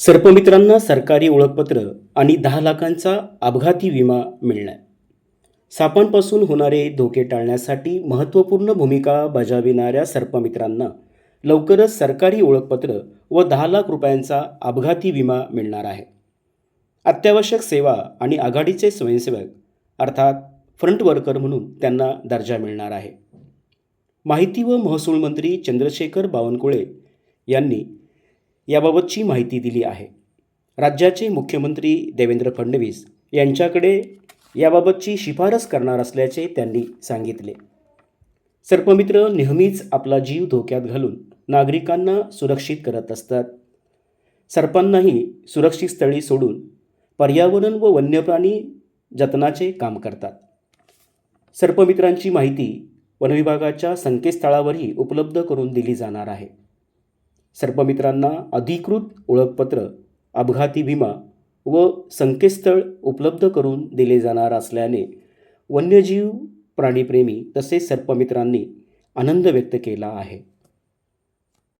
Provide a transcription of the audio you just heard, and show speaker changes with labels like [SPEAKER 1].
[SPEAKER 1] सर्पमित्रांना सरकारी ओळखपत्र आणि दहा लाखांचा अपघाती विमा मिळणार. सापांपासून होणारे धोके टाळण्यासाठी महत्त्वपूर्ण भूमिका बजाविणाऱ्या सर्पमित्रांना लवकरच सरकारी ओळखपत्र व दहा लाख रुपयांचा अपघाती विमा मिळणार आहे. अत्यावश्यक सेवा आणि आघाडीचे स्वयंसेवक अर्थात फ्रंट वर्कर म्हणून त्यांना दर्जा मिळणार आहे. माहिती व महसूल मंत्री चंद्रशेखर बावनकुळे यांनी याबाबतची माहिती दिली आहे. राज्याचे मुख्यमंत्री देवेंद्र फडणवीस यांच्याकडे याबाबतची शिफारस करणार असल्याचे त्यांनी सांगितले. सर्पमित्र नेहमीच आपला जीव धोक्यात घालून नागरिकांना सुरक्षित करत असतात. सर्पांनाही सुरक्षित स्थळी सोडून पर्यावरण व वन्यप्राणी जतनाचे काम करतात. सर्पमित्रांची माहिती वनविभागाच्या संकेतस्थळावरही उपलब्ध करून दिली जाणार आहे. सर्पमित्रांना अधिकृत ओळखपत्र अपघाती विमा व संकेतस्थळ उपलब्ध करून दिले जाणार असल्याने वन्यजीव प्राणीप्रेमी तसेच सर्पमित्रांनी आनंद व्यक्त केला आहे.